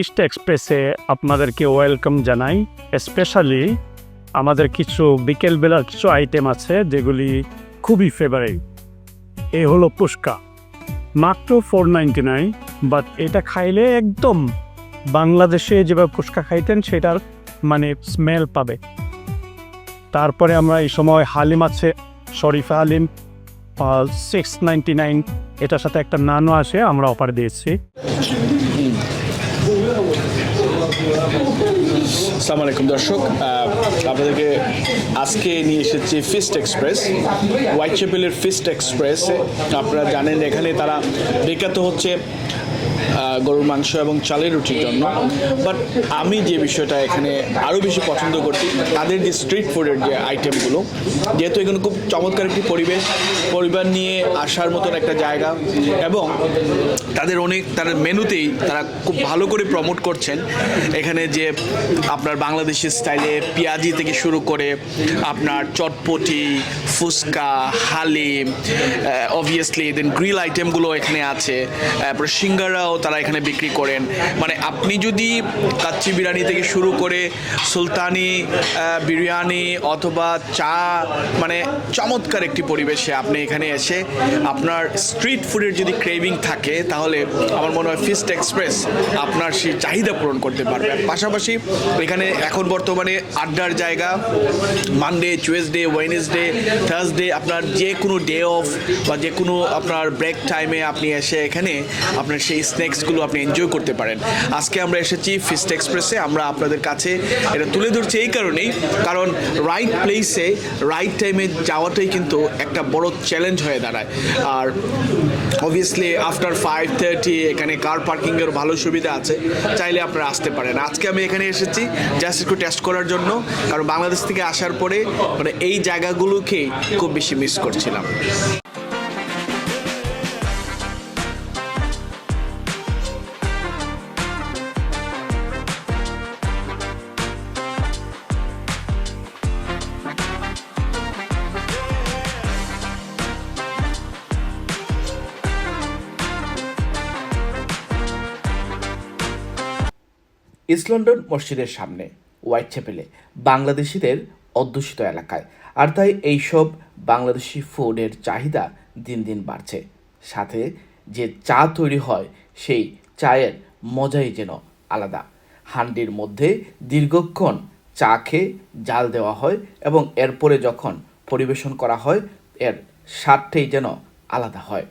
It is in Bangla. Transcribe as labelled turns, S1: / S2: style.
S1: ইস্ট এক্সপ্রেসে আপনাদেরকে ওয়েলকাম জানাই। স্পেশালি আমাদের কিছু বিকেলবেলার কিছু আইটেম আছে, যেগুলি খুবই ফেভারিট এ হলো পুষ্কা মাত্র ফোর নাইনটি নাইন বাট এটা খাইলে একদম বাংলাদেশে যেভাবে ফুচকা খাইতেন, সেটার মানে স্মেল পাবে। তারপরে আমরা এই সময় হালিম আছে, Sharifa haleem six ninety nine এটার সাথে একটা নানও আসে আমরা অফার দিয়েছি।
S2: আসসালামু আলাইকুম, দর্শক। আপনাদেরকে আজকে নিয়ে এসেছি ফিস্ট এক্সপ্রেস হোয়াইট চ্যাপেলের ফিস্ট এক্সপ্রেস আপনারা জানেন, এখানে তারা বিখ্যাত হচ্ছে গরুর মাংস এবং চালের রুটির জন্য। বাট আমি যে বিষয়টা এখানে আরও বেশি পছন্দ করছি, তাদের যে স্ট্রিট ফুডের যে আইটেমগুলো যেহেতু এখানে খুব চমৎকার একটি পরিবেশ, পরিবার নিয়ে আসার মতন একটা জায়গা এবং তাদের অনেক তাদের মেনুতেই তারা খুব ভালো করে প্রমোট করছেন। এখানে যে আপনার বাংলাদেশি স্টাইলে পেঁয়াজি থেকে শুরু করে আপনার chotpoti, fuchka, haleem obviously then grill আইটেমগুলো এখানে আছে। তারপরে সিঙ্গারাও তারা এখানে বিক্রি করেন। মানে আপনি যদি কাচ্চি বিরিয়ানি থেকে শুরু করে সুলতানি বিরিয়ানি অথবা চা মানে চমৎকার একটি পরিবেশে আপনি এখানে এসে আপনার স্ট্রিট ফুডের যদি ক্রেভিং থাকে, তাহলে আমার মনে হয় ফিস্ট এক্সপ্রেস আপনার সেই চাহিদা পূরণ করতে পারবে। পাশাপাশি এখানে এখন বর্তমানে আড্ডার জায়গা মানডে টুয়েসডে ওয়েনেসডে থার্সডে আপনার যে কোনো ডে অফ বা যে কোনো আপনার ব্রেক টাইমে আপনি এসে এখানে আপনার সেই স্ন্যাক্সগুলো আপনি এনজয় করতে পারেন। আজকে আমরা এসেছি ফিস্ট এক্সপ্রেসে আমরা আপনাদের কাছে এটা তুলে ধরছি এই কারণেই, কারণ রাইট প্লেসে রাইট টাইমে যাওয়াটাই কিন্তু একটা বড় চ্যালেঞ্জ হয়ে দাঁড়ায়। আর অবভিয়াসলি আফটার ফাইভ থার্টি এখানে কার পার্কিংয়ের ভালো সুবিধা আছে, চাইলে আপনারা আসতে পারেন। আজকে আমি এখানে এসেছি জাস্ট একটু টেস্ট করার জন্য, কারণ বাংলাদেশ থেকে আসার পরে মানে এই জায়গাগুলোকেই খুব বেশি মিস করছিলাম।
S3: ইস্ট লন্ডন মসজিদের সামনে, হোয়াইট চ্যাপেলে, বাংলাদেশিদের অধ্যুষিত এলাকায়। আর তাই এইসব বাংলাদেশি ফুডের চাহিদা দিন দিন বাড়ছে। সাথে যে চা তৈরি হয়, সেই চায়ের মজাই যেন আলাদা। হান্ডির মধ্যে দীর্ঘক্ষণ চা খেয়ে জাল দেওয়া হয় এবং এরপরে যখন পরিবেশন করা হয়, এর স্বাদটাই যেন আলাদা হয়।